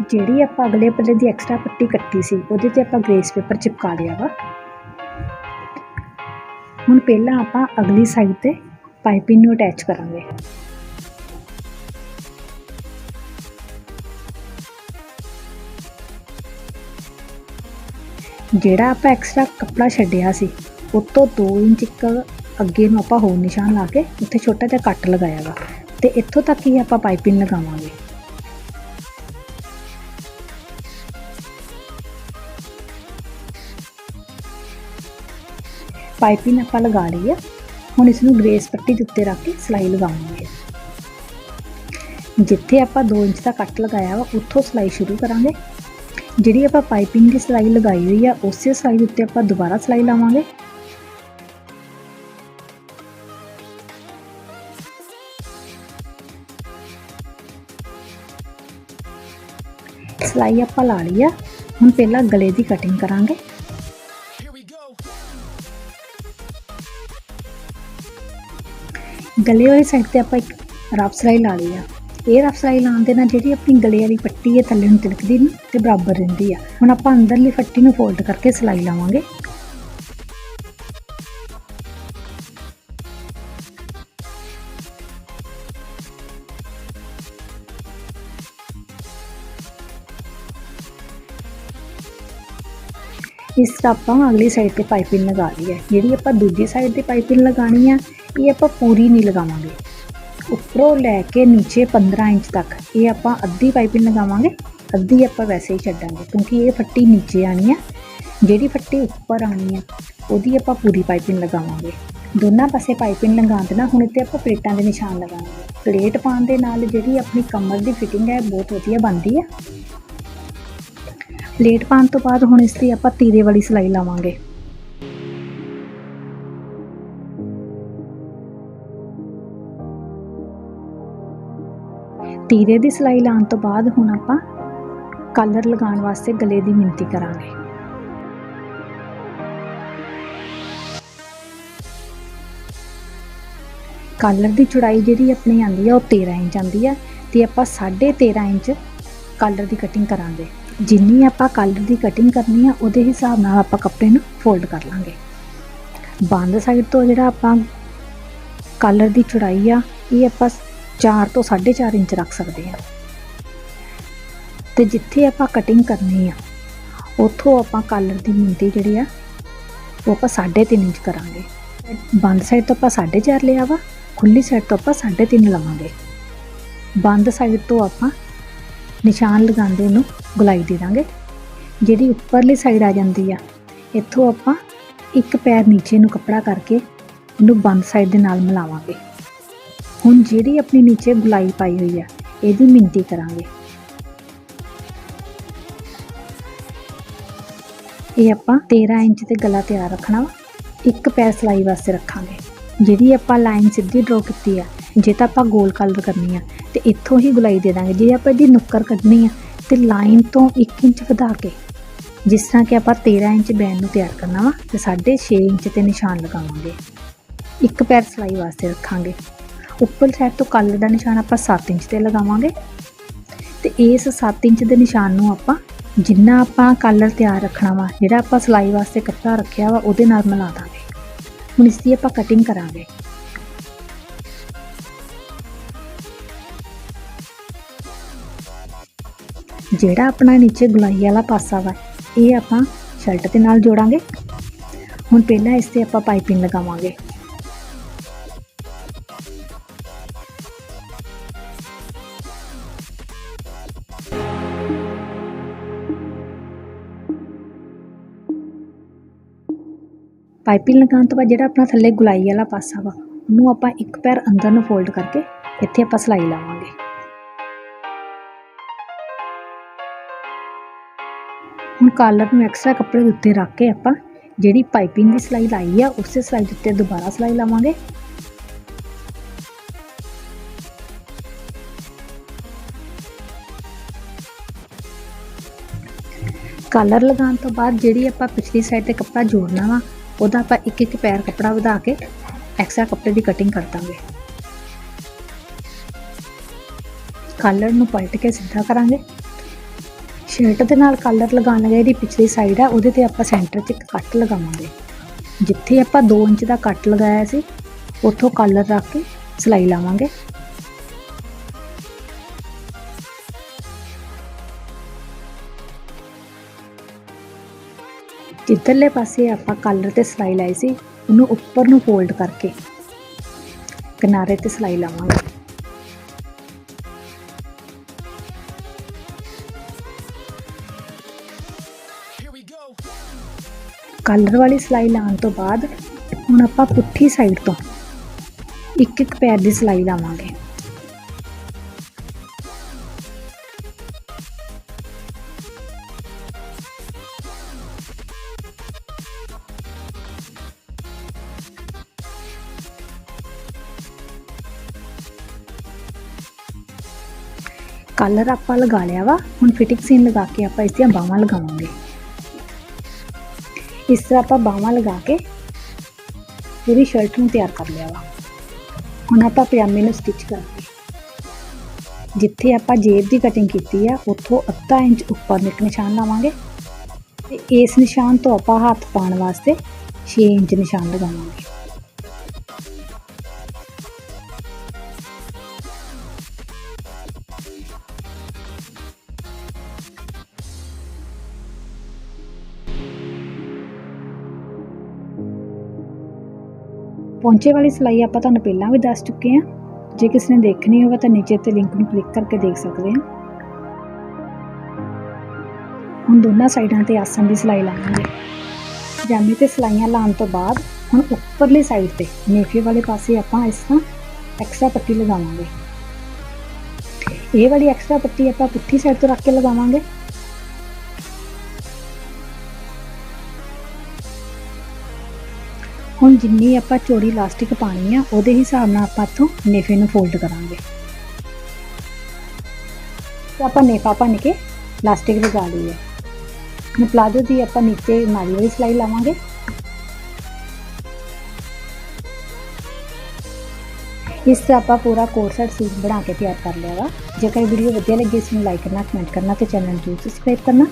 ਜਿਹੜੀ ਆਪਾਂ ਅਗਲੇ ਪੱਲੇ ਦੀ ਐਕਸਟਰਾ ਪੱਟੀ ਕੱਟੀ ਸੀ, ਉਹਦੇ ਤੇ ਆਪਾਂ ਗ੍ਰੇਸ ਪੇਪਰ ਚਿਪਕਾ ਲਿਆ ਵਾ। ਹੁਣ ਪਹਿਲਾਂ ਆਪਾਂ ਅਗਲੀ ਸਾਈਡ ਤੇ ਪਾਈਪਿੰਗ ਨੂੰ ਅਟੈਚ ਕਰਾਂਗੇ। ਜਿਹੜਾ ਆਪਾਂ ਐਕਸਟਰਾ ਕੱਪੜਾ ਛੱਡਿਆ ਸੀ ਉਹ ਤੋਂ 2 ਇੰਚ ਇੱਕ ਅੱਗੇ ਨੂੰ ਆਪਾਂ ਹੋਰ ਨਿਸ਼ਾਨ ਲਾ ਕੇ ਉੱਥੇ ਛੋਟਾ ਜਿਹਾ ਕੱਟ ਲਗਾਇਆ ਵਾ। ਤੇ ਇੱਥੋਂ ਤੱਕ ਹੀ ਆਪਾਂ ਪਾਈਪਿੰਗ ਲਗਾਵਾਂਗੇ। ਪਾਈਪਿੰਗ ਆਪਾਂ ਲਗਾ ਲਈ ਆ। ਹੁਣ ਇਸ ਨੂੰ ਗ੍ਰੇਸ ਪੱਟੀ ਦੇ ਉੱਤੇ ਰੱਖ ਕੇ ਸਿਲਾਈ ਲਗਾਵਾਂਗੇ। ਜਿੱਥੇ ਆਪਾਂ 2 ਇੰਚ ਦਾ ਕੱਟ ਲਗਾਇਆ ਵਾ, ਉੱਥੋਂ ਸਿਲਾਈ ਸ਼ੁਰੂ ਕਰਾਂਗੇ। ਜਿਹੜੀ ਆਪਾਂ ਪਾਈਪਿੰਗ ਦੀ ਸਿਲਾਈ ਲਗਾਈ ਹੋਈ ਆ, ਉਸੇ ਸਿਲਾਈ ਦੇ ਉੱਤੇ ਆਪਾਂ ਦੁਬਾਰਾ ਸਿਲਾਈ ਲਾਵਾਂਗੇ। ਸਿਲਾਈ ਆਪਾਂ ਲਾ ਲਈ ਆ। ਹੁਣ ਪਹਿਲਾਂ ਗਲੇ ਦੀ ਕਟਿੰਗ ਕਰਾਂਗੇ। ਗਲੇ ਵਾਲੀ ਸਾਈਡ ਤੇ ਆਪਾਂ ਇੱਕ ਰਫ ਸਲਾਈ ਲਾ ਲਈ ਆ। ਇਹ ਰਫ ਸਲਾਈ ਲਾਉਣ ਦੇ ਨਾਲ ਜਿਹੜੀ ਆਪਣੀ ਗਲੇ ਵਾਲੀ ਪੱਟੀ ਹੈ, ਥੱਲੇ ਨੂੰ ਤਿਲਕਦੀ ਨਹੀਂ ਤੇ ਬਰਾਬਰ ਰਹਿੰਦੀ ਆ। ਹੁਣ ਆਪਾਂ ਅੰਦਰਲੀ ਪੱਟੀ ਨੂੰ ਫੋਲਡ ਕਰਕੇ ਸਿਲਾਈ ਲਾਵਾਂਗੇ। ਇਸ ਤਰ੍ਹਾਂ ਆਪਾਂ ਅਗਲੀ ਸਾਈਡ ਤੇ ਪਾਈਪਿੰਗ ਲਗਾ ਲਈ ਹੈ। ਜਿਹੜੀ ਆਪਾਂ ਦੂਜੀ ਸਾਈਡ ਤੇ ਪਾਈਪਿੰਗ ਲਗਾਣੀ ਆ ਇਹ ਆਪਾਂ ਪੂਰੀ ਨਹੀਂ ਲਗਾਵਾਂਗੇ। ਉੱਪਰੋਂ ਲੈ ਕੇ ਨੀਚੇ 15 ਇੰਚ ਤੱਕ, ਇਹ ਆਪਾਂ ਅੱਧੀ ਪਾਈਪਿੰਗ ਲਗਾਵਾਂਗੇ। ਅੱਧੀ ਆਪਾਂ ਵੈਸੇ ਹੀ ਛੱਡਾਂਗੇ, ਕਿਉਂਕਿ ਇਹ ਫੱਟੀ ਨੀਚੇ ਆਣੀ ਹੈ ਜਿਹੜੀ ਫੱਟੀ ਉੱਪਰ ਆਣੀ ਹੈ ਉਹਦੀ ਆਪਾਂ ਪੂਰੀ ਪਾਈਪਿੰਗ ਲਗਾਵਾਂਗੇ। ਦੋਨਾਂ ਪਾਸੇ ਪਾਈਪਿੰਗ ਲਗਾਉਣ ਦੇ ਨਾਲ ਹੁਣ ਇੱਥੇ ਆਪਾਂ ਪਲੇਟਾਂ ਦੇ ਨਿਸ਼ਾਨ ਲਗਾਵਾਂਗੇ ਪਲੇਟ ਪਾਉਣ ਦੇ ਨਾਲ ਜਿਹੜੀ ਆਪਣੀ ਕਮਰ ਦੀ ਫਿਟਿੰਗ ਹੈ, ਬਹੁਤ ਵਧੀਆ ਬਣਦੀ ਹੈ ਪਲੇਟ ਪਾਉਣ ਤੋਂ ਬਾਅਦ ਹੁਣ ਇਸ 'ਤੇ ਆਪਾਂ ਤੀਰੇ ਵਾਲੀ ਸਿਲਾਈ ਲਾਵਾਂਗੇ। ਤੀਰੇ ਦੀ ਸਿਲਾਈ ਲਾਉਣ ਤੋਂ ਬਾਅਦ ਹੁਣ ਆਪਾਂ ਕਲਰ ਲਗਾਉਣ ਵਾਸਤੇ ਗਲੇ ਦੀ ਮਿਣਤੀ ਕਰਾਂਗੇ। ਕਾਲਰ ਦੀ ਚੌੜਾਈ ਜਿਹੜੀ ਆਪਣੀ ਆਂਦੀ ਆ, ਉਹ 13 ਇੰਚ ਆਂਦੀ ਆ ਤੇ ਆਪਾਂ 13.5 ਇੰਚ ਕਾਲਰ ਦੀ ਕਟਿੰਗ ਕਰਾਂਗੇ। ਜਿੰਨੀ ਆਪਾਂ ਕਲਰ ਦੀ ਕਟਿੰਗ ਕਰਨੀ ਆ, ਉਹਦੇ ਹਿਸਾਬ ਨਾਲ ਆਪਾਂ ਕੱਪੜੇ ਨੂੰ ਫੋਲਡ ਕਰ ਲਾਂਗੇ। ਬੰਦ ਸਾਈਡ ਤੋਂ ਜਿਹੜਾ ਆਪਾਂ ਕਾਲਰ ਦੀ ਚੌੜਾਈ ਆ, ਇਹ ਆਪਾਂ 4 ਤੋਂ 4.5 ਇੰਚ ਰੱਖ ਸਕਦੇ ਆ ਤੇ ਜਿੱਥੇ ਆਪਾਂ ਕਟਿੰਗ ਕਰਨੀ ਆ, ਉੱਥੋਂ ਆਪਾਂ ਕਾਲਰ ਦੀ ਮਿਣਤੀ ਜਿਹੜੀ ਆ, ਉਹ ਆਪਾਂ 3.5 ਇੰਚ ਕਰਾਂਗੇ। ਬੰਦ ਸਾਈਡ ਤੋਂ ਆਪਾਂ 4.5 ਲਿਆ ਵਾ, ਖੁੱਲੀ ਸਾਈਡ ਤੋਂ ਆਪਾਂ 3.5 ਲਵਾਂਗੇ। ਬੰਦ ਸਾਈਡ ਤੋਂ ਆਪਾਂ ਨਿਸ਼ਾਨ ਲਗਾਉਂਦੇ ਨੂੰ ਗੁਲਾਈ ਦੇ ਦਾਂਗੇ। ਜਿਹੜੀ ਉੱਪਰਲੀ ਸਾਈਡ ਆ ਜਾਂਦੀ ਆ, ਇੱਥੋਂ ਆਪਾਂ ਇੱਕ ਪੈਰ ਨੀਚੇ ਨੂੰ ਕੱਪੜਾ ਕਰਕੇ ਉਹਨੂੰ ਬੰਦ ਸਾਈਡ ਦੇ ਨਾਲ ਮਿਲਾਵਾਂਗੇ। ਹੁਣ ਜਿਹੜੀ ਆਪਣੀ ਨੀਚੇ ਗੁਲਾਈ ਪਾਈ ਹੋਈ ਆ, ਇਹਦੀ ਮਿੰਤੀ ਕਰਾਂਗੇ। ਇਹ ਆਪਾਂ 13 ਇੰਚ ਤੇ ਗਲਾ ਤਿਆਰ ਰੱਖਣਾ ਵਾ, ਇੱਕ ਪੈਰ ਸਲਾਈ ਵਾਸਤੇ ਰੱਖਾਂਗੇ। ਜਿਹੜੀ ਆਪਾਂ ਲਾਈਨ ਸਿੱਧੀ ਡਰਾ ਕੀਤੀ ਆ, ਜੇ ਤਾਂ ਆਪਾਂ ਗੋਲ ਕਲਰ ਕਰਨੀ ਆ, ਤੇ ਇੱਥੋਂ ਹੀ ਗੁਲਾਈ ਦੇ ਦਾਂਗੇ। ਜੇ ਆਪਾਂ ਇਹਦੀ ਨੁੱਕਰ ਕੱਢਣੀ ਆ, ਤੇ ਲਾਈਨ ਤੋਂ 1 ਇੰਚ ਵਧਾ ਕੇ, ਜਿਸ ਤਰ੍ਹਾਂ ਕਿ ਆਪਾਂ 13 ਇੰਚ ਬੈਨ ਨੂੰ ਤਿਆਰ ਕਰਨਾ ਵਾ, ਤੇ 6.5 ਇੰਚ ਤੇ ਨਿਸ਼ਾਨ ਲਗਾਵਾਂਗੇ। ਇੱਕ ਪੈਰ ਸਲਾਈ ਵਾਸਤੇ ਰੱਖਾਂਗੇ। ਉੱਪਰ ਸਾਈਡ ਤੋਂ ਕਾਲਰ ਦਾ ਨਿਸ਼ਾਨ ਆਪਾਂ 7 ਇੰਚ ਤੇ ਲਗਾਵਾਂਗੇ। ਤੇ ਇਸ 7 ਇੰਚ ਦੇ ਨਿਸ਼ਾਨ ਨੂੰ ਆਪਾਂ ਜਿੰਨਾ ਆਪਾਂ ਕਾਲਰ ਤਿਆਰ ਰੱਖਣਾ ਵਾ, ਜਿਹੜਾ ਆਪਾਂ ਸਲਾਈ ਵਾਸਤੇ ਕੱਪੜਾ ਰੱਖਿਆ ਵਾ, ਉਹਦੇ ਨਾਲ ਮਿਲਾ ਦਾਂਗੇ। ਹੁਣ ਇਸ ਦੀ ਆਪਾਂ ਕਟਿੰਗ ਕਰਾਂਗੇ। ਜਿਹੜਾ ਆਪਣਾ ਨੀਚੇ ਗੁਲਾਈ ਵਾਲਾ ਪਾਸਾ ਵਾ, ਇਹ ਆਪਾਂ ਸ਼ਰਟ ਦੇ ਨਾਲ ਜੋੜਾਂਗੇ। ਹੁਣ ਪਹਿਲਾਂ ਇਸ ਤੇ ਆਪਾਂ ਪਾਈਪਿੰਗ ਲਗਾਵਾਂਗੇ। ਪਾਈਪਿੰਗ ਲਗਾਉਣ ਤੋਂ ਬਾਅਦ ਜਿਹੜਾ ਆਪਣਾ ਥੱਲੇ ਗੁਲਾਈ ਵਾਲਾ ਪਾਸਾ ਵਾ, ਉਹਨੂੰ ਆਪਾਂ ਇੱਕ ਪੈਰ ਅੰਦਰ ਨੂੰ ਫੋਲਡ ਕਰਕੇ ਇੱਥੇ ਆਪਾਂ ਸਿਲਾਈ ਲਾਵਾਂਗੇ। ਹੁਣ ਕਾਲਰ ਨੂੰ ਐਕਸਟਰਾ ਕੱਪੜੇ ਦੇ ਉੱਤੇ ਰੱਖ ਕੇ ਆਪਾਂ ਜਿਹੜੀ ਪਾਈਪਿੰਗ ਦੀ ਸਿਲਾਈ ਲਾਈ ਆ, ਉਸੇ ਸਿਲਾਈ ਦੇ ਉੱਤੇ ਦੁਬਾਰਾ ਸਿਲਾਈ ਲਾਵਾਂਗੇ। ਕਾਲਰ ਲਗਾਉਣ ਤੋਂ ਬਾਅਦ ਜਿਹੜੀ ਆਪਾਂ ਪਿਛਲੀ ਸਾਈਡ ਤੇ ਕੱਪੜਾ ਜੋੜਨਾ ਵਾ ਉਹਦਾ ਆਪਾਂ ਇੱਕ ਇੱਕ ਪੈਰ ਕੱਪੜਾ ਵਧਾ ਕੇ ਐਕਸਟਰਾ ਕੱਪੜੇ ਦੀ ਕਟਿੰਗ ਕਰ ਦਾਂਗੇ। ਕਾਲਰ ਨੂੰ ਪਲਟ ਕੇ ਸਿੱਧਾ ਕਰਾਂਗੇ। ਸ਼ਰਟ ਦੇ ਨਾਲ ਕਾਲਰ ਲਗਾਉਣ ਲੱਗੇ ਜਿਹੜੀ ਪਿਛਲੀ ਸਾਈਡ ਹੈ ਉਹਦੇ ਤੇ ਆਪਾਂ ਸੈਂਟਰ 'ਚ ਇੱਕ ਕੱਟ ਲਗਾਵਾਂਗੇ। ਜਿੱਥੇ ਆਪਾਂ 2 ਇੰਚ ਦਾ ਕੱਟ ਲਗਾਇਆ ਸੀ, ਉੱਥੋਂ ਕਾਲਰ ਰੱਖ ਕੇ ਸਿਲਾਈ ਲਾਵਾਂਗੇ। ਜਿੱਧਰਲੇ ਪਾਸੇ ਆਪਾਂ ਕਲਰ ਤੇ ਸਿਲਾਈ ਲਾਈ ਸੀ ਉਹਨੂੰ ਉੱਪਰ ਨੂੰ ਫੋਲਡ ਕਰਕੇ ਕਿਨਾਰੇ ਤੇ ਸਿਲਾਈ ਲਾਵਾਂਗੇ। ਕਲਰ ਵਾਲੀ ਸਿਲਾਈ ਲਾਉਣ ਤੋਂ ਬਾਅਦ ਹੁਣ ਆਪਾਂ ਪੁੱਠੀ ਸਾਈਡ ਤੋਂ ਇੱਕ ਇੱਕ ਪੈਰ ਦੀ ਸਿਲਾਈ ਲਾਵਾਂਗੇ। ਕਲਰ ਆਪਾਂ ਲਗਾ ਲਿਆ ਵਾ। ਹੁਣ ਫਿਟਿੰਗ ਸੀਨ ਲਗਾ ਕੇ ਆਪਾਂ ਇਸ ਦੀਆਂ ਬਾਹਾਂ ਲਗਾਵਾਂਗੇ। ਇਸ ਤਰ੍ਹਾਂ ਆਪਾਂ ਬਾਹਾਂ ਲਗਾ ਕੇ ਪੂਰੀ ਸ਼ਰਟ ਨੂੰ ਤਿਆਰ ਕਰ ਲਿਆ ਵਾ। ਹੁਣ ਆਪਾਂ ਪਜਾਮੇ ਨੂੰ ਸਟਿਚ ਕਰਾਂਗੇ ਜਿੱਥੇ ਆਪਾਂ ਜੇਬ ਦੀ ਕਟਿੰਗ ਕੀਤੀ ਆ, ਉੱਥੋਂ ਅੱਧਾ ਇੰਚ ਉੱਪਰ ਨੂੰ ਇੱਕ ਨਿਸ਼ਾਨ ਲਾਵਾਂਗੇ। ਤੇ ਇਸ ਨਿਸ਼ਾਨ ਤੋਂ ਆਪਾਂ ਹੱਥ ਪਾਉਣ ਵਾਸਤੇ 6 ਇੰਚ ਨਿਸ਼ਾਨ ਲਗਾਵਾਂਗੇ। ਪੌਂਚੇ ਵਾਲੀ ਸਿਲਾਈ ਆਪਾਂ ਤੁਹਾਨੂੰ ਪਹਿਲਾਂ ਵੀ ਦੱਸ ਚੁੱਕੇ ਹਾਂ। ਜੇ ਕਿਸੇ ਨੇ ਦੇਖਣੀ ਹੋਵੇ ਤਾਂ ਨੀਚੇ ਤੇ ਲਿੰਕ ਨੂੰ ਕਲਿੱਕ ਕਰਕੇ ਦੇਖ ਸਕਦੇ ਹਾਂ। ਹੁਣ ਦੋਨਾਂ ਸਾਈਡਾਂ ਤੇ ਆਸਣ ਦੀ ਸਿਲਾਈ ਲਾਵਾਂਗੇ ਪਜਾਮੇ ਤੇ ਸਿਲਾਈਆਂ ਲਾਉਣ ਤੋਂ ਬਾਅਦ ਹੁਣ ਉੱਪਰਲੀ ਸਾਈਡ ਤੇ ਨੇਫੇ ਵਾਲੇ ਪਾਸੇ ਆਪਾਂ ਇਸ ਤਰ੍ਹਾਂ ਐਕਸਟਰਾ ਪੱਟੀ ਲਗਾਵਾਂਗੇ। ਇਹ ਵਾਲੀ ਐਕਸਟਰਾ ਪੱਟੀ ਆਪਾਂ ਪੁੱਠੀ ਸਾਈਡ ਤੋਂ ਰੱਖ ਕੇ ਲਗਾਵਾਂਗੇ। ਹੁਣ ਜਿੰਨੀ ਆਪਾਂ ਚੋੜੀ ਲਾਸਟਿਕ ਪਾਣੀ ਆ, ਉਹਦੇ ਹਿਸਾਬ ਨਾਲ ਆਪਾਂ ਇੱਥੋਂ ਨੇਫੇ ਨੂੰ ਫੋਲਡ ਕਰਾਂਗੇ। ਤੇ ਆਪਾਂ ਨੇਫਾ ਭੰਨ ਕੇ ਇਲਾਸਟਿਕ ਲਗਾ ਲਈਏ। ਹੁਣ ਪਲਾਜੋ ਦੀ ਆਪਾਂ ਨੀਚੇ ਨਾਲੀ ਵਾਲੀ ਸਿਲਾਈ ਲਾਵਾਂਗੇ। ਇਸ ਤਰ੍ਹਾਂ ਆਪਾਂ ਪੂਰਾ ਕੋਟ ਸੈਟ ਸੂਟ ਬਣਾ ਕੇ ਤਿਆਰ ਕਰ ਲਿਆ ਵਾ। ਜੇਕਰ ਵੀਡੀਓ ਵਧੀਆ ਲੱਗੀ, ਇਸ ਨੂੰ ਲਾਈਕ ਕਰਨਾ ਕਮੈਂਟ ਕਰਨਾ ਤੇ ਚੈਨਲ ਨੂੰ ਸਬਸਕ੍ਰਾਈਬ ਕਰਨਾ।